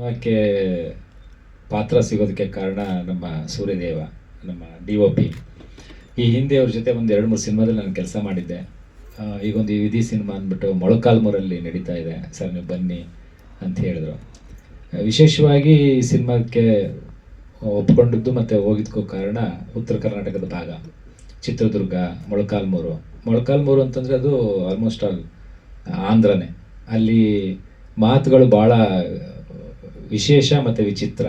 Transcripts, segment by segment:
ಸಿನಿಮಾಕ್ಕೆ ಪಾತ್ರ ಸಿಗೋದಕ್ಕೆ ಕಾರಣ ನಮ್ಮ ಸೂರ್ಯದೇವ, ನಮ್ಮ ಡಿ ಒ ಪಿ ಈ ಹಿಂದೆ ಅವ್ರ ಜೊತೆ ಒಂದು ಎರಡು ಮೂರು ಸಿನಿಮಾದಲ್ಲಿ ನಾನು ಕೆಲಸ ಮಾಡಿದ್ದೆ. ಈಗೊಂದು ವಿಧಿ ಸಿನಿಮಾ ಅಂದ್ಬಿಟ್ಟು ಮೊಳಕಾಲ್ಮೂರಲ್ಲಿ ನಡೀತಾ ಇದೆ. ಸರ್, ನೀವು ಬನ್ನಿ ಅಂತ ಹೇಳಿದ್ರು. ವಿಶೇಷವಾಗಿ ಈ ಸಿನಿಮಾಕ್ಕೆ ಒಪ್ಕೊಂಡಿದ್ದು ಮತ್ತು ಹೋಗಿದ್ದಕ್ಕೂ ಕಾರಣ ಉತ್ತರ ಕರ್ನಾಟಕದ ಭಾಗ, ಚಿತ್ರದುರ್ಗ, ಮೊಳಕಾಲ್ಮೂರು. ಮೊಳಕಾಲ್ಮೂರು ಅಂತಂದರೆ ಅದು ಆಲ್ಮೋಸ್ಟ್ ಆಲ್ ಆಂಧ್ರನೇ. ಅಲ್ಲಿ ಮಾತುಗಳು ಭಾಳ ವಿಶೇಷ ಮತ್ತು ವಿಚಿತ್ರ.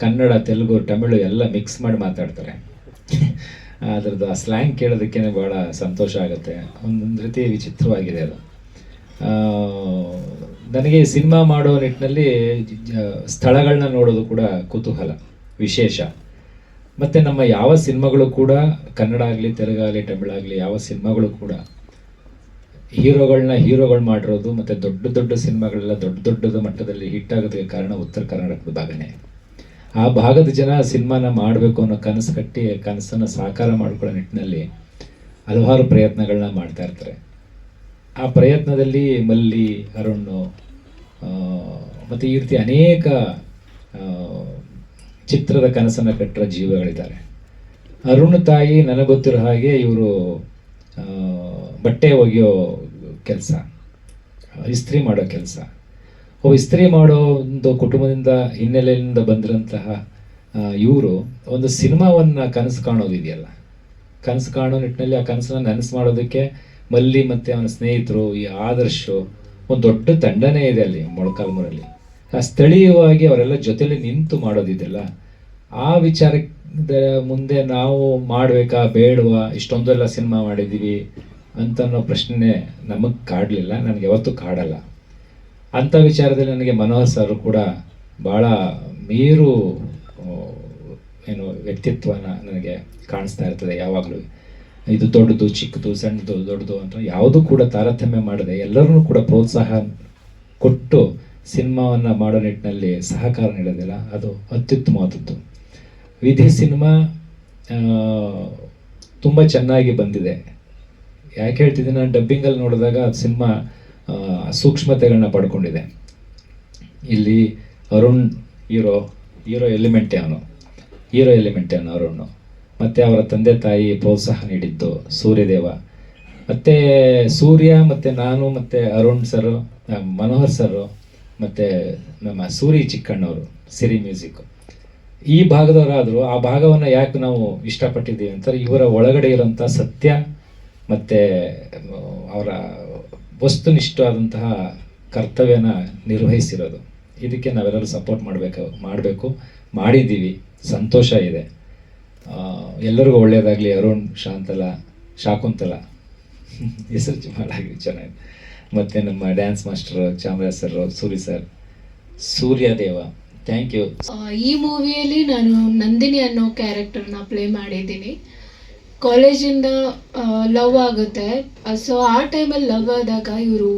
ಕನ್ನಡ, ತೆಲುಗು, ತಮಿಳು ಎಲ್ಲ ಮಿಕ್ಸ್ ಮಾಡಿ ಮಾತಾಡ್ತಾರೆ. ಅದರದ್ದು ಆ ಸ್ಲ್ಯಾಂಗ್ ಕೇಳೋದಕ್ಕೇ ಭಾಳ ಸಂತೋಷ ಆಗುತ್ತೆ. ಒಂದೊಂದು ರೀತಿ ವಿಚಿತ್ರವಾಗಿದೆ ಅದು. ನನಗೆ ಸಿನಿಮಾ ಮಾಡೋ ನಿಟ್ಟಿನಲ್ಲಿ ಸ್ಥಳಗಳನ್ನ ನೋಡೋದು ಕೂಡ ಕುತೂಹಲ, ವಿಶೇಷ. ಮತ್ತು ನಮ್ಮ ಯಾವ ಸಿನಿಮಾಗಳು ಕೂಡ ಕನ್ನಡ ಆಗಲಿ ತೆಲುಗಾಗಲಿ ತಮಿಳಾಗಲಿ ಯಾವ ಸಿನಿಮಾಗಳು ಕೂಡ ಹೀರೋಗಳನ್ನ ಹೀರೋಗಳು ಮಾಡಿರೋದು ಮತ್ತು ದೊಡ್ಡ ದೊಡ್ಡ ಸಿನಿಮಾಗಳೆಲ್ಲ ದೊಡ್ಡ ದೊಡ್ಡದ ಮಟ್ಟದಲ್ಲಿ ಹಿಟ್ ಆಗೋದಕ್ಕೆ ಕಾರಣ ಉತ್ತರ ಕರ್ನಾಟಕದ ಭಾಗನೇ. ಆ ಭಾಗದ ಜನ ಸಿನಿಮಾನ ಮಾಡಬೇಕು ಅನ್ನೋ ಕನಸು ಕಟ್ಟಿ ಕನಸನ್ನು ಸಾಕಾರ ಮಾಡ್ಕೊಳ್ಳೋ ನಿಟ್ಟಿನಲ್ಲಿ ಹಲವಾರು ಪ್ರಯತ್ನಗಳನ್ನ ಮಾಡ್ತಾ ಇರ್ತಾರೆ. ಆ ಪ್ರಯತ್ನದಲ್ಲಿ ಮಲ್ಲಿ, ಅರುಣ್ ಮತ್ತು ಈ ರೀತಿ ಅನೇಕ ಚಿತ್ರದ ಕನಸನ್ನು ಕಟ್ಟಿರೋ ಜೀವಗಳಿದ್ದಾರೆ. ಅರುಣ್ ತಾಯಿ ನನಗೆ ಗೊತ್ತಿರೋ ಹಾಗೆ ಇವರು ಬಟ್ಟೆ ಒಗೆಯೋ ಕೆಲಸ, ಇಸ್ತ್ರಿ ಮಾಡೋ ಕೆಲಸ. ಒಬ್ಬ ಇಸ್ತ್ರಿ ಮಾಡೋ ಒಂದು ಕುಟುಂಬದಿಂದ ಹಿನ್ನೆಲೆಯಿಂದ ಬಂದಿರೋಂತಹ ಇವರು ಒಂದು ಸಿನಿಮಾವನ್ನು ಕನಸು ಕಾಣೋದಿದೆಯಲ್ಲ ಕನಸು ಕಾಣೋ ನಿಟ್ಟಿನಲ್ಲಿ ಆ ಕನಸನ್ನ ನನಸು ಮಾಡೋದಕ್ಕೆ ಮಲ್ಲಿ ಮತ್ತು ಅವನ ಸ್ನೇಹಿತರು, ಈ ಆದರ್ಶ, ಒಂದು ದೊಡ್ಡ ತಂಡನೇ ಇದೆ ಅಲ್ಲಿ ಮೊಳಕಾಲ್ಮೂರಲ್ಲಿ. ಆ ಸ್ಥಳೀಯವಾಗಿ ಅವರೆಲ್ಲ ಜೊತೆಯಲ್ಲಿ ನಿಂತು ಮಾಡೋದಿದೆಯಲ್ಲ ಆ ವಿಚಾರದ ಮುಂದೆ ನಾವು ಮಾಡಬೇಕಾ, ಬೇಡವಾ, ಇಷ್ಟೊಂದೆಲ್ಲ ಸಿನಿಮಾ ಮಾಡಿದ್ದೀವಿ ಅಂತ ಅನ್ನೋ ಪ್ರಶ್ನೆ ನಮಗೆ ಕಾಡಲಿಲ್ಲ, ನನಗೆ ಯಾವತ್ತೂ ಕಾಡಲ್ಲ. ಅಂಥ ವಿಚಾರದಲ್ಲಿ ನನಗೆ ಮನೋಹರ್ ಸರ್ ಕೂಡ ಭಾಳ ಮೀರು ಏನು ವ್ಯಕ್ತಿತ್ವನ ನನಗೆ ಕಾಣಿಸ್ತಾ ಇರ್ತದೆ ಯಾವಾಗಲೂ. ಇದು ದೊಡ್ಡದು, ಚಿಕ್ಕದು, ಸಣ್ಣದು, ದೊಡ್ಡದು ಅಂತ ಯಾವುದೂ ಕೂಡ ತಾರತಮ್ಯ ಮಾಡದೆ ಎಲ್ಲರನ್ನೂ ಕೂಡ ಪ್ರೋತ್ಸಾಹ ಕೊಟ್ಟು ಸಿನಿಮಾವನ್ನು ಮಾಡೋ ನಿಟ್ಟಿನಲ್ಲಿ ಸಹಕಾರ ನೀಡೋದಿಲ್ಲ, ಅದು ಅತ್ಯುತ್ತಮವಾದದ್ದು. ವಿಧಿ ಸಿನಿಮಾ ತುಂಬ ಚೆನ್ನಾಗಿ ಬಂದಿದೆ. ಯಾಕೆ ಹೇಳ್ತಿದ್ದೀನಿ, ನಾನು ಡಬ್ಬಿಂಗಲ್ಲಿ ನೋಡಿದಾಗ ಸಿನಿಮಾ ಸೂಕ್ಷ್ಮತೆಗಳನ್ನ ಪಡ್ಕೊಂಡಿದೆ. ಇಲ್ಲಿ ಅರುಣ್ ಹೀರೋ ಹೀರೋ ಎಲಿಮೆಂಟೇ ಅವನು ಹೀರೋ ಎಲಿಮೆಂಟೇ ಅವನು ಅರುಣ್ ಮತ್ತು ಅವರ ತಂದೆ ತಾಯಿ ಪ್ರೋತ್ಸಾಹ ನೀಡಿದ್ದು ಸೂರ್ಯದೇವ. ಮತ್ತು ಸೂರ್ಯ, ಮತ್ತು ನಾನು, ಮತ್ತು ಅರುಣ್ ಸರು ಮನೋಹರ್ ಸರು ಮತ್ತು ನಮ್ಮ ಸೂರಿ ಚಿಕ್ಕಣ್ಣವರು ಸಿರಿ ಮ್ಯೂಸಿಕ್ಕು ಈ ಭಾಗದವರಾದರೂ ಆ ಭಾಗವನ್ನು ಯಾಕೆ ನಾವು ಇಷ್ಟಪಟ್ಟಿದ್ದೀವಿ ಅಂತಾರೆ ಇವರ ಒಳಗಡೆ ಇರೋಂಥ ಸತ್ಯ ಮತ್ತು ಅವರ ವಸ್ತುನಿಷ್ಠವಾದಂತಹ ಕರ್ತವ್ಯನ ನಿರ್ವಹಿಸಿರೋದು. ಇದಕ್ಕೆ ನಾವೆಲ್ಲರೂ ಸಪೋರ್ಟ್ ಮಾಡಬೇಕು ಮಾಡಬೇಕು, ಮಾಡಿದ್ದೀವಿ. ಸಂತೋಷ ಇದೆ. ಎಲ್ಲರಿಗೂ ಒಳ್ಳೆಯದಾಗಲಿ ಅರುಣ್, ಶಾಂತಲ, ಶಾಕುಂತಲ. ಹೆಸರು ಭಾಳ ಚೆನ್ನಾಗಿ. ಮತ್ತು ನಮ್ಮ dance master Chamaraj sir Suri sir Suryadeva. Thank you ಈ ಮೂವಿಯಲ್ಲಿ ನಾನು ನಂದಿನಿ ಅನ್ನೋ ಕ್ಯಾರೆಕ್ಟರ್ನ ಪ್ಲೇ ಮಾಡಿದ್ದೀನಿ. ಕಾಲೇಜಿಂದ ಲವ್ ಆಗುತ್ತೆ. ಸೊ ಆ ಟೈಮಲ್ಲಿ ಲವ್ ಆದಾಗ ಇವರು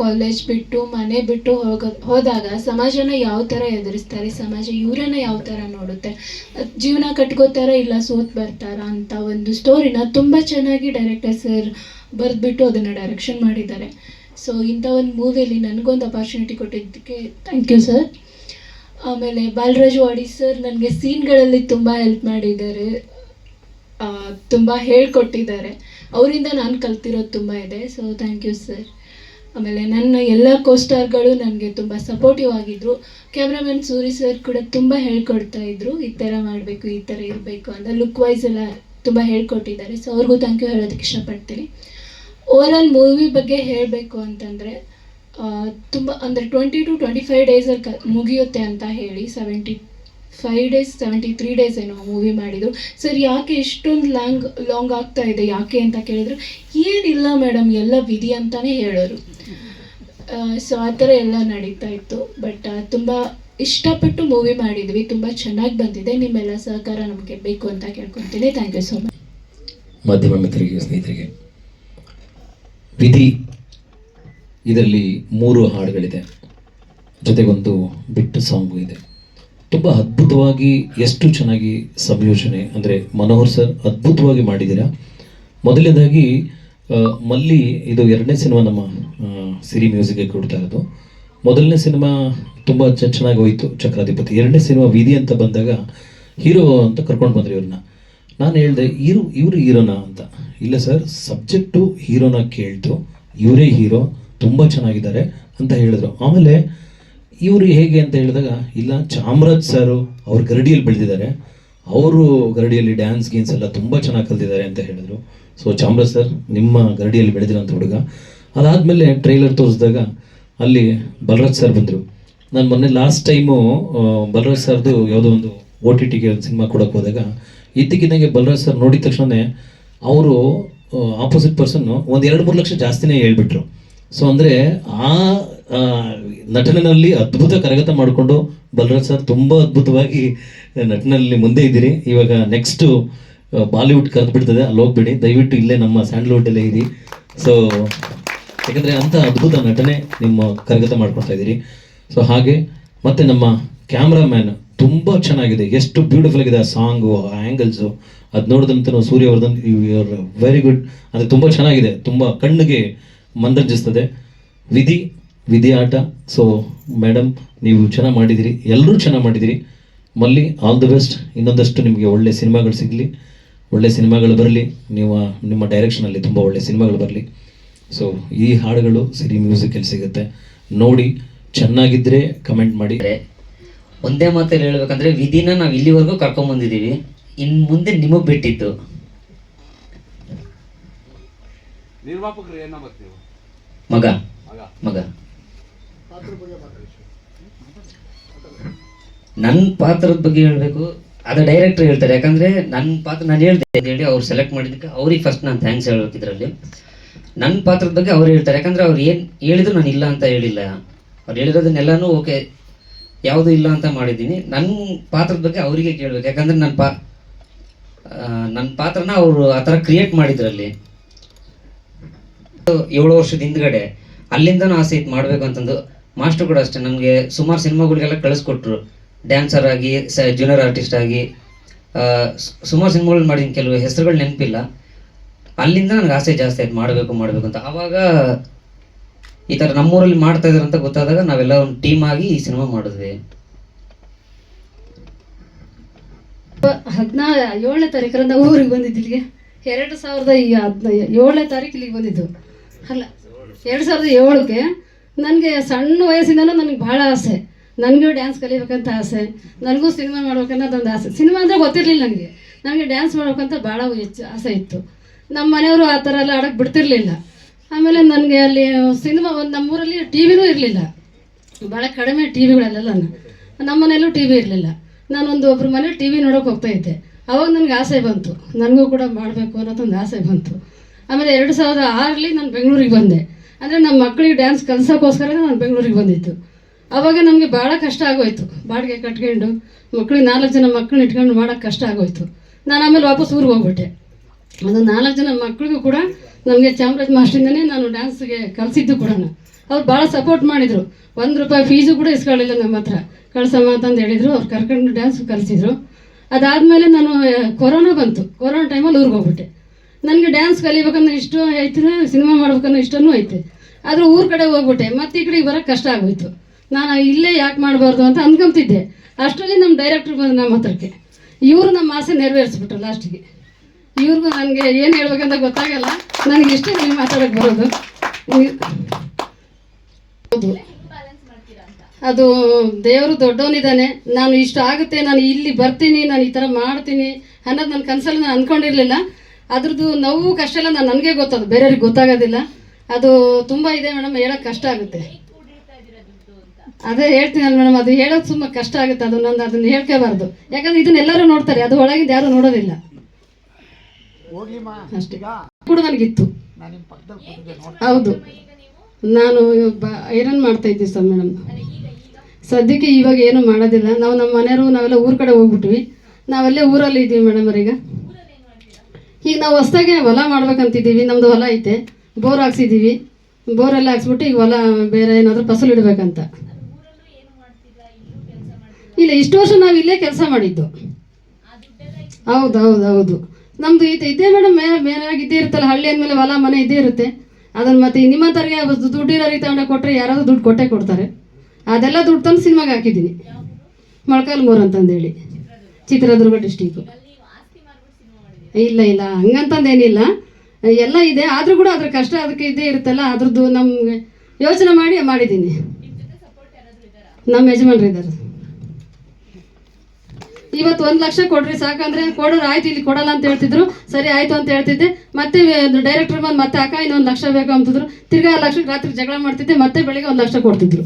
ಕಾಲೇಜ್ ಬಿಟ್ಟು, ಮನೆ ಬಿಟ್ಟು ಹೋಗ, ಹೋದಾಗ ಸಮಾಜನ ಯಾವ ಥರ ಎದುರಿಸ್ತಾರೆ, ಸಮಾಜ ಇವರನ್ನ ಯಾವ ಥರ ನೋಡುತ್ತೆ, ಜೀವನ ಕಟ್ಕೋತಾರ ಇಲ್ಲ, ಸೋತ್ ಬರ್ತಾರ ಅಂತ ಒಂದು ಸ್ಟೋರಿನ ತುಂಬ ಚೆನ್ನಾಗಿ ಡೈರೆಕ್ಟರ್ ಸರ್ ಬರೆದ್ಬಿಟ್ಟು ಅದನ್ನು ಡೈರೆಕ್ಷನ್ ಮಾಡಿದ್ದಾರೆ. ಸೊ ಇಂಥ ಒಂದು ಮೂವಿಯಲ್ಲಿ ನನಗೊಂದು ಅಪಾರ್ಚುನಿಟಿ ಕೊಟ್ಟಿದ್ದಕ್ಕೆ ಥ್ಯಾಂಕ್ ಯು ಸರ್ ಆಮೇಲೆ ಬಾಲರಾಜು ವಾಡಿ ಸರ್ ನನಗೆ ಸೀನ್ಗಳಲ್ಲಿ ತುಂಬ ಹೆಲ್ಪ್ ಮಾಡಿದ್ದಾರೆ. ತುಂಬ ಹೇಳ್ಕೊಟ್ಟಿದ್ದಾರೆ. ಅವರಿಂದ ನಾನು ಕಲ್ತಿರೋದು ತುಂಬ ಇದೆ. ಸೊ ಥ್ಯಾಂಕ್ ಯು ಸರ್ ಆಮೇಲೆ ನನ್ನ ಎಲ್ಲ ಕೋಸ್ಟಾರ್ಗಳು ನನಗೆ ತುಂಬ ಸಪೋರ್ಟಿವ್ ಆಗಿದ್ದರು ಕ್ಯಾಮ್ರಾಮನ್ ಸೂರಿ ಸರ್ ಕೂಡ ತುಂಬ ಹೇಳ್ಕೊಡ್ತಾ ಇದ್ದರು ಈ ಥರ ಮಾಡಬೇಕು, ಈ ಥರ ಇರಬೇಕು ಅಂತ ಲುಕ್ ವೈಸ್ ಎಲ್ಲ ತುಂಬ ಹೇಳ್ಕೊಟ್ಟಿದ್ದಾರೆ. ಸೊ ಅವ್ರಿಗೂ ಥ್ಯಾಂಕ್ ಯು ಹೇಳೋದಕ್ಕೆ ಇಷ್ಟಪಡ್ತೀನಿ. ಓವರಾಲ್ ಮೂವಿ ಬಗ್ಗೆ ಹೇಳಬೇಕು ಅಂತಂದರೆ ತುಂಬ ಅಂದರೆ ಟ್ವೆಂಟಿ ಟು ಟ್ವೆಂಟಿ ಫೈವ್ ಡೇಸಲ್ಲಿ ಕ, ಮುಗಿಯುತ್ತೆ ಅಂತ ಹೇಳಿ seventy five days seventy three days ಏನೋ ಮೂವಿ ಮಾಡಿದರು. ಸರ್, ಯಾಕೆ ಇಷ್ಟೊಂದು ಲಾಂಗ್ ಲಾಂಗ್ ಆಗ್ತಾ ಇದೆ, ಯಾಕೆ ಅಂತ ಕೇಳಿದ್ರು, ಏನಿಲ್ಲ ಮೇಡಮ್ ಎಲ್ಲ ವಿಧಿ ಅಂತಲೇ ಹೇಳೋರು. ಸೊ ಆ ಥರ ಎಲ್ಲ ನಡೀತಾ ಇತ್ತು. ಬಟ್ ತುಂಬ ಇಷ್ಟಪಟ್ಟು ಮೂವಿ ಮಾಡಿದ್ವಿ, ತುಂಬ ಚೆನ್ನಾಗಿ ಬಂದಿದೆ, ನಿಮ್ಮೆಲ್ಲ ಸಹಕಾರ ನಮಗೆ ಬೇಕು ಅಂತ ಕೇಳ್ಕೊತೀನಿ ಥ್ಯಾಂಕ್ ಯು ಸೊ ಮಚ್ ಮಾಧ್ಯಮ ಮಿತ್ರರಿಗೆ, ಸ್ನೇಹಿತರಿಗೆ, ವಿಧಿ ಇದರಲ್ಲಿ ಮೂರು ಹಾಡುಗಳಿದೆ. ಜೊತೆಗೊಂದು ಬಿಟ್ಟು ಸಾಂಗು ಇದೆ. ತುಂಬ ಅದ್ಭುತವಾಗಿ ಎಷ್ಟು ಚೆನ್ನಾಗಿ ಸಂಯೋಜನೆ, ಅಂದರೆ ಮನೋಹರ್ ಸರ್ ಅದ್ಭುತವಾಗಿ ಮಾಡಿದ್ದೀರಾ? ಮೊದಲನೇದಾಗಿ ಮಲ್ಲಿ ಇದು ಎರಡನೇ ಸಿನಿಮಾ ನಮ್ಮ ಸಿರಿ ಮ್ಯೂಸಿಕ್ಗೆ ಕೊಡ್ತಾ ಇರೋದು. ಮೊದಲನೇ ಸಿನಿಮಾ ತುಂಬ ಚೆನ್ನಾಗಿ ಹೋಯಿತು ಚಕ್ರಾಧಿಪತಿ. ಎರಡನೇ ಸಿನಿಮಾ ವಿಧಿ ಅಂತ ಬಂದಾಗ ಹೀರೋ ಅಂತ ಕರ್ಕೊಂಡು ಬಂದರು ಇವ್ರನ್ನ. ನಾನು ಹೇಳಿದೆ ಇರು ಇವರು ಹೀರೋನಾ ಅಂತ. ಇಲ್ಲ ಸರ್, ಸಬ್ಜೆಕ್ಟು ಹೀರೋನ ಕೇಳ್ತು. ಇವರೇ ಹೀರೋ. ತುಂಬ ಚೆನ್ನಾಗಿದ್ದಾರೆ ಅಂತ ಹೇಳಿದ್ರು. ಆಮೇಲೆ ಇವರು ಹೇಗೆ ಅಂತ ಹೇಳಿದಾಗ, ಇಲ್ಲ, ಚಾಮರಾಜ್ ಸರು ಅವ್ರ ಗರಡಿಯಲ್ಲಿ ಬೆಳೆದಿದ್ದಾರೆ. ಅವರು ಗರಡಿಯಲ್ಲಿ ಡ್ಯಾನ್ಸ್ ಗೀನ್ಸ್ ಎಲ್ಲ ತುಂಬ ಚೆನ್ನಾಗಿ ಕಲ್ತಿದ್ದಾರೆ ಅಂತ ಹೇಳಿದ್ರು. ಸೊ ಚಾಮರಾಜ್ ಸರ್, ನಿಮ್ಮ ಗರಡಿಯಲ್ಲಿ ಬೆಳೆದಿರೋಂಥ ಹುಡುಗ. ಅದಾದಮೇಲೆ ಟ್ರೈಲರ್ ತೋರಿಸಿದಾಗ ಅಲ್ಲಿ ಬಲರಾಜ್ ಸರ್ ಬಂದರು. ನಾನು ಮೊನ್ನೆ ಲಾಸ್ಟ್ ಟೈಮು ಬಲರಾಜ್ ಸರ್ದು ಯಾವುದೋ ಒಂದು ಓ ಟಿ ಟಿಗೆ ಒಂದು ಸಿನಿಮಾ ಕೊಡೋಕೆ ಹೋದಾಗ ಇದ್ದಕ್ಕಿದ್ದಂಗೆ ಬಲರಾಜ್ ಸರ್ ನೋಡಿದ ತಕ್ಷಣ ಅವರು ಆಪೋಸಿಟ್ ಪರ್ಸನ್ನು ಒಂದು ಎರಡು ಮೂರು ಲಕ್ಷ ಜಾಸ್ತಿನೇ ಹೇಳ್ಬಿಟ್ರು. ಸೊ ಅಂದರೆ ಆ ನಟನೆಯಲ್ಲಿ ಅದ್ಭುತ ಕರಗತ ಮಾಡಿಕೊಂಡು, ಬಲರಾಜ್ ಸರ್ ತುಂಬ ಅದ್ಭುತವಾಗಿ ನಟನಲ್ಲಿ ಮುಂದೆ ಇದ್ದೀರಿ. ಇವಾಗ ನೆಕ್ಸ್ಟು ಬಾಲಿವುಡ್ ಕರೆದು ಬಿಡ್ತದೆ. ಅಲ್ಲಿ ಹೋಗ್ಬೇಡಿ. ದಯವಿಟ್ಟು ಇಲ್ಲೇ ನಮ್ಮ ಸ್ಯಾಂಡಲ್ವುಡ್ಡಲ್ಲೇ ಇರಿ. ಸೊ ಯಾಕಂದರೆ ಅಂಥ ಅದ್ಭುತ ನಟನೆ ನಿಮ್ಮ ಕರಗತ ಮಾಡ್ಕೊಳ್ತಾ ಇದ್ದೀರಿ. ಸೊ ಹಾಗೆ ಮತ್ತು ನಮ್ಮ ಕ್ಯಾಮ್ರಾಮ್ಯಾನ್ ತುಂಬ ಚೆನ್ನಾಗಿದೆ. ಎಷ್ಟು ಬ್ಯೂಟಿಫುಲ್ ಆಗಿದೆ ಆ ಸಾಂಗು ಆ ಆ್ಯಂಗಲ್ಸು ಅದು ನೋಡಿದಂತ Suryavardhan you are very good ಅದು ತುಂಬ ಚೆನ್ನಾಗಿದೆ. ತುಂಬ ಕಣ್ಣಿಗೆ ಮಂದರ್ಜಿಸ್ತದೆ. ವಿಧಿ ವಿಧಿ ಆಟ. ಸೊ ಮೇಡಮ್ ನೀವು ಚೆನ್ನಾಗಿ ಮಾಡಿದಿರಿ. ಎಲ್ಲರೂ ಚೆನ್ನಾಗಿ ಮಾಡಿದಿರಿ. ಮಲ್ಲಿ ಆಲ್ ದಿ ಬೆಸ್ಟ್ ಇನ್ನೊಂದಷ್ಟು ನಿಮಗೆ ಒಳ್ಳೆ ಸಿನಿಮಾಗಳು ಸಿಗಲಿ. ಒಳ್ಳೆ ಸಿನಿಮಾಗಳು ಬರಲಿ. ನೀವು ನಿಮ್ಮ ಡೈರೆಕ್ಷನಲ್ಲಿ ತುಂಬ ಒಳ್ಳೆ ಸಿನಿಮಾಗಳು ಬರಲಿ. ಸೊ ಈ ಹಾಡುಗಳು ಸಿರಿ ಮ್ಯೂಸಿಕಲ್ಲಿ ಸಿಗುತ್ತೆ. ನೋಡಿ ಚೆನ್ನಾಗಿದ್ದರೆ ಕಮೆಂಟ್ ಮಾಡಿ. ಒಂದೇ ಮಾತಲ್ಲಿ ಹೇಳ್ಬೇಕಂದ್ರೆ ವಿಧಿನ ನಾವು ಇಲ್ಲಿವರೆಗೂ ಕರ್ಕೊಂಡ್ ಇನ್ನು ಇನ್ ಮುಂದೆ ನಿಮಗೆ ಬಿಟ್ಟಿದ್ದು. ನಿರ್ಮಾಪಕರು ಏನ ಮಗ. ಮಗ. ನನ್ನ ಪಾತ್ರದ ಬಗ್ಗೆ ಹೇಳಬೇಕು ಅದು ಡೈರೆಕ್ಟರ್ ಹೇಳ್ತಾರೆ. ಯಾಕಂದ್ರೆ ನನ್ನ ಪಾತ್ರ ನಾನು ಹೇಳ್ದೆ ಅಂತ ಹೇಳಿ ಅವ್ರು ಸೆಲೆಕ್ಟ್ ಮಾಡಿದ್ದಕ್ಕೆ ಅವ್ರಿಗೆ ಫಸ್ಟ್ ನಾನು ಥ್ಯಾಂಕ್ಸ್ ಹೇಳಬೇಕು ಇದರಲ್ಲಿ. ನನ್ನ ಪಾತ್ರದ ಬಗ್ಗೆ ಅವ್ರು ಹೇಳ್ತಾರೆ. ಯಾಕಂದ್ರೆ ಅವ್ರು ಏನು ಹೇಳಿದ್ರು ನಾನು ಇಲ್ಲ ಅಂತ ಹೇಳಿಲ್ಲ. ಅವ್ರು ಹೇಳಿರೋದನ್ನೆಲ್ಲನೂ ಓಕೆ ಯಾವುದು ಇಲ್ಲ ಅಂತ ಮಾಡಿದ್ದೀನಿ. ನನ್ನ ಪಾತ್ರದ ಬಗ್ಗೆ ಅವರಿಗೆ ಕೇಳಬೇಕು. ಯಾಕಂದ್ರೆ ನನ್ನ ಪಾ ನನ್ನ ಪಾತ್ರನ ಅವರು ಆ ಥರ ಕ್ರಿಯೇಟ್ ಮಾಡಿದ್ರಲ್ಲಿ. ಏಳು ವರ್ಷದ ಹಿಂದ್ಗಡೆ ಅಲ್ಲಿಂದನೂ ಆಸೆ ಇತ್ತು ಮಾಡಬೇಕು ಅಂತಂದು. ಮಾಸ್ಟರ್ ಕೂಡ ಅಷ್ಟೇ, ನಮಗೆ ಸುಮಾರು ಸಿನಿಮಾಗಳಿಗೆಲ್ಲ ಕಳಿಸ್ಕೊಟ್ರು. ಡ್ಯಾನ್ಸರ್ ಆಗಿ, ಸ ಜೂನಿಯರ್ ಆರ್ಟಿಸ್ಟ್ ಆಗಿ. ಸುಮಾರು ಸಿನಿಮಾಗಳು ಮಾಡಿದ್ದೀನಿ ಕೆಲವು ಹೆಸರುಗಳು ನೆನಪಿಲ್ಲ. ಅಲ್ಲಿಂದ ನನಗೆ ಆಸೆ ಜಾಸ್ತಿ ಆಯ್ತು, ಮಾಡಬೇಕು ಮಾಡಬೇಕು ಅಂತ. ಆವಾಗ ಈ ಥರ ನಮ್ಮೂರಲ್ಲಿ ಮಾಡ್ತಾ ಇದ್ದಾರೆ ಅಂತ ಗೊತ್ತಾದಾಗ ನಾವೆಲ್ಲ ಒಂದು ಟೀಮ್ ಆಗಿ ಈ ಸಿನಿಮಾ ಮಾಡಿದ್ವಿ. ಹದಿನಾ, ಏಳನೇ ತಾರೀಕರಿಂದ ಊರಿಗೆ ಬಂದಿದ್ದು ಇಲ್ಲಿಗೆ. ಎರಡು ಸಾವಿರದ ಏಳನೇ ತಾರೀಕು ಇಲ್ಲಿಗೆ ಬಂದಿದ್ದು. ಅಲ್ಲ, ಎರಡು ಸಾವಿರದ ಏಳಕ್ಕೆ ನನಗೆ ಸಣ್ಣ ವಯಸ್ಸಿಂದನೂ ನನಗೆ ಭಾಳ ಆಸೆ. ನನಗೂ ಡ್ಯಾನ್ಸ್ ಕಲಿಬೇಕಂತ ಆಸೆ. ನನಗೂ ಸಿನಿಮಾ ಮಾಡ್ಬೇಕನ್ನೋದೊಂದು ಆಸೆ. ಸಿನಿಮಾ ಅಂದರೆ ಗೊತ್ತಿರಲಿಲ್ಲ ನನಗೆ. ನನಗೆ ಡ್ಯಾನ್ಸ್ ಮಾಡ್ಬೇಕಂತ ಭಾಳ ಹೆಚ್ಚು ಆಸೆ ಇತ್ತು. ನಮ್ಮ ಮನೆಯವರು ಆ ಥರ ಎಲ್ಲ ಆಡೋಕ್ಕೆ ಬಿಡ್ತಿರ್ಲಿಲ್ಲ. ಆಮೇಲೆ ನನಗೆ ಅಲ್ಲಿ ಸಿನಿಮಾ ಒಂದು ನಮ್ಮೂರಲ್ಲಿ ಟಿ ವಿನೂ ಇರಲಿಲ್ಲ. ಭಾಳ ಕಡಿಮೆ ಟಿ ವಿಗಳಲ್ಲೆಲ್ಲ ನಮ್ಮ ಮನೆಯಲ್ಲೂ ಟಿ ವಿ ಇರಲಿಲ್ಲ. ನಾನೊಂದು ಒಬ್ರ ಮನೆ ಟಿ ವಿ ನೋಡೋಕೆ ಹೋಗ್ತಾಯಿದ್ದೆ ಅವಾಗ ನನಗೆ ಆಸೆ ಬಂತು. ನನಗೂ ಕೂಡ ಮಾಡಬೇಕು ಅನ್ನೋದೊಂದು ಆಸೆ ಬಂತು. ಆಮೇಲೆ ಎರಡು ಸಾವಿರದ ಆರಲ್ಲಿ ನಾನು ಬೆಂಗಳೂರಿಗೆ ಬಂದೆ. ಅಂದರೆ ನಮ್ಮ ಮಕ್ಕಳಿಗೆ ಡ್ಯಾನ್ಸ್ ಕಲ್ಸೋಕ್ಕೋಸ್ಕರ ನಾನು ಬೆಂಗಳೂರಿಗೆ ಬಂದಿತ್ತು. ಅವಾಗ ನಮಗೆ ಭಾಳ ಕಷ್ಟ ಆಗೋಯ್ತು. ಬಾಡಿಗೆ ಕಟ್ಕೊಂಡು ಮಕ್ಕಳಿಗೆ ನಾಲ್ಕು ಜನ ಮಕ್ಕಳನ್ನ ಇಟ್ಕೊಂಡು ಮಾಡೋಕ್ಕೆ ಕಷ್ಟ ಆಗೋಯ್ತು. ನಾನು ಆಮೇಲೆ ವಾಪಸ್ ಊರಿಗೆ ಹೋಗ್ಬಿಟ್ಟೆ. ಅದು ನಾಲ್ಕು ಜನ ಮಕ್ಕಳಿಗೂ ಕೂಡ ನಮಗೆ ಚಾಮರಾಜ್ ಮಾಸ್ಟ್ರಿಂದನೇ ನಾನು ಡ್ಯಾನ್ಸ್ಗೆ ಕಲಿಸಿದ್ದು ಕೂಡ ಅವ್ರು ಭಾಳ ಸಪೋರ್ಟ್ ಮಾಡಿದರು. ಒಂದು ರೂಪಾಯಿ ಫೀಸು ಕೂಡ ಇಸ್ಕೊಳ್ಳಿಲ್ಲ ನಮ್ಮ ಹತ್ರ. ಕಳ್ಸಮ್ಮ ಅಂತಂದು ಹೇಳಿದರು. ಅವ್ರು ಕರ್ಕೊಂಡು ಡ್ಯಾನ್ಸ್ ಕಲಿಸಿದ್ರು. ಅದಾದಮೇಲೆ ನಾನು ಕೊರೋನಾ ಬಂತು. ಕೊರೋನಾ ಟೈಮಲ್ಲಿ ಊರಿಗೆ ಹೋಗ್ಬಿಟ್ಟೆ. ನನಗೆ ಡ್ಯಾನ್ಸ್ ಕಲಿಬೇಕಂದ್ರೆ ಇಷ್ಟ ಐತೆ ಸಿನಿಮಾ ಮಾಡ್ಬೇಕಂದ್ರೆ ಇಷ್ಟನೂ ಐತೆ. ಆದರೆ ಊರ ಕಡೆ ಹೋಗ್ಬಿಟ್ಟೆ, ಮತ್ತೆ ಈ ಕಡೆಗೆ ಬರೋಕ್ಕೆ ಕಷ್ಟ ಆಗೋಯ್ತು. ನಾನು ಇಲ್ಲೇ ಯಾಕೆ ಮಾಡಬಾರ್ದು ಅಂತ ಅಂದ್ಕೊಂತಿದ್ದೆ ಅಷ್ಟರಲ್ಲಿ ನಮ್ಮ ಡೈರೆಕ್ಟ್ರ್ ಬಂದು ನಮ್ಮ ಹತ್ರಕ್ಕೆ. ಇವರು ನಮ್ಮ ಆಸೆ ನೆರವೇರಿಸ್ಬಿಟ್ರು ಲಾಸ್ಟಿಗೆ ಇವ್ರಿಗೂ ನನಗೆ ಏನು ಹೇಳ್ಬೇಕಂತ ಗೊತ್ತಾಗಲ್ಲ, ನನಗೆ ಇಷ್ಟೇ ನೀವು ಮಾತಾಡೋಕ್ಕೆ ಬರೋದು. ಹೌದು ಅದು ದೇವರು ದೊಡ್ಡವನಿದ್ದಾನೆ, ನಾನು ಇಷ್ಟು ಆಗುತ್ತೆ, ನಾನು ಇಲ್ಲಿ ಬರ್ತೀನಿ, ನಾನು ಈ ಥರ ಮಾಡ್ತೀನಿ ಅನ್ನೋದು ನನ್ನ ಕನಸಲ್ಲಿ ನಾನು ಅಂದ್ಕೊಂಡಿರಲಿಲ್ಲ ಅದ್ರದ್ದು ನೋವು ಕಷ್ಟ ಎಲ್ಲ ನಾನು ನನಗೆ ಗೊತ್ತದು ಬೇರೆಯವ್ರಿಗೆ ಗೊತ್ತಾಗೋದಿಲ್ಲ. ಅದು ತುಂಬ ಇದೆ ಮೇಡಮ್ ಹೇಳೋಕ್ಕೆ ಕಷ್ಟ ಆಗುತ್ತೆ. ಅದೇ ಹೇಳ್ತೀನಲ್ಲ ಮೇಡಮ್ ಅದು ಹೇಳೋದು ತುಂಬ ಕಷ್ಟ ಆಗುತ್ತೆ ಅದು ನಂದು ಅದನ್ನ ಹೇಳ್ಕೋಬಾರ್ದು. ಯಾಕಂದ್ರೆ ಇದನ್ನೆಲ್ಲರೂ ನೋಡ್ತಾರೆ ಅದು ಒಳಗಿಂದ ಯಾರು ನೋಡೋದಿಲ್ಲ. ಅಷ್ಟೇ. ಕೂಡ ನನಗಿತ್ತು. ಹೌದು. ನಾನು ಐರನ್ ಮಾಡ್ತಾ ಇದ್ದೀವಿ ಸರ್ ಮೇಡಮ್. ಸದ್ಯಕ್ಕೆ ಇವಾಗ ಏನು ಮಾಡೋದಿಲ್ಲ. ನಾವು ನಮ್ಮ ಮನೆಯವರು ನಾವೆಲ್ಲ ಊರ ಕಡೆ ಹೋಗ್ಬಿಟ್ವಿ. ನಾವಲ್ಲೇ ಊರಲ್ಲಿ ಇದ್ದೀವಿ ಮೇಡಮ್ ಈಗ ಈಗ ನಾವು ಹೊಸ್ದಾಗೆ ಹೊಲ ಮಾಡ್ಬೇಕಂತಿದ್ದೀವಿ ನಮ್ಮದು ಹೊಲ ಐತೆ, ಬೋರ್ ಹಾಕ್ಸಿದ್ದೀವಿ, ಬೋರೆಲ್ಲ ಹಾಕ್ಸ್ಬಿಟ್ಟು ಈಗ ಹೊಲ ಬೇರೆ ಏನಾದರೂ ಫಸಲು ಇಡಬೇಕಂತ. ಇಲ್ಲ, ಇಷ್ಟು ವರ್ಷ ನಾವು ಇಲ್ಲೇ ಕೆಲಸ ಮಾಡಿದ್ದು. ಹೌದು ಹೌದು ಹೌದು ನಮ್ದು ಇದೆ ಇದೇ ಮೇಡಮ್ ಮೇಲಾಗಿ ಇದ್ದೇ ಇರುತ್ತಲ್ಲ, ಹಳ್ಳಿ ಅಂದಮೇಲೆ ಹೊಲ ಮನೆ ಇದ್ದೇ ಇರುತ್ತೆ. ಅದನ್ನು ಮತ್ತೆ ನಿಮ್ಮಂಥವ್ರಿಗೆ ದುಡ್ಡಿರೋರಿಗೆ ತಗೊಂಡ ಕೊಟ್ಟರೆ ಯಾರಾದರೂ ದುಡ್ಡು ಕೊಟ್ಟೇ ಕೊಡ್ತಾರೆ. ಅದೆಲ್ಲ ದುಡ್ಡು ತಂದು ಸಿನಿಮಾಗೆ ಹಾಕಿದ್ದೀನಿ. ಮೊಳಕಾಲ್ಮೂರು ಅಂತಂದೇಳಿ, ಚಿತ್ರದುರ್ಗ ಡಿಸ್ಟಿಕ್ಕು ಇಲ್ಲ ಇಲ್ಲ ಹಂಗಂತಂದೇನಿಲ್ಲ ಎಲ್ಲ ಇದೆ, ಆದರೂ ಕೂಡ ಅದ್ರ ಕಷ್ಟ ಅದಕ್ಕೆ ಇದೇ ಇರುತ್ತಲ್ಲ, ಅದ್ರದ್ದು ನಮ್ಗೆ ಯೋಚನೆ ಮಾಡಿ ಮಾಡಿದ್ದೀನಿ. ನಮ್ಮ ಯಜಮಾನ್ರು ಇದ್ದಾರೆ. ಇವತ್ತು ಒಂದು ಲಕ್ಷ ಕೊಡ್ರಿ, ಸಾಕಂದ್ರೆ ಕೊಡೋರು ಆಯ್ತು, ಇಲ್ಲಿ ಕೊಡಲ್ಲ ಅಂತ ಹೇಳ್ತಿದ್ರು. ಸರಿ, ಆಯ್ತು ಅಂತ ಹೇಳ್ತಿದ್ದೆ. ಮತ್ತೆ ಡೈರೆಕ್ಟರ್ ಬಂದು ಮತ್ತೆ ಅಕ್ಕ ಇನ್ನೊಂದು ಲಕ್ಷ ಬೇಕು ಅಂತಿದ್ರು. ತಿರ್ಗಾ ಲಕ್ಷ ರಾತ್ರಿ ಜಗಳ ಮಾಡ್ತಿದ್ದೆ, ಮತ್ತೆ ಬೆಳಿಗ್ಗೆ ಒಂದು ಲಕ್ಷ ಕೊಡ್ತಿದ್ರು.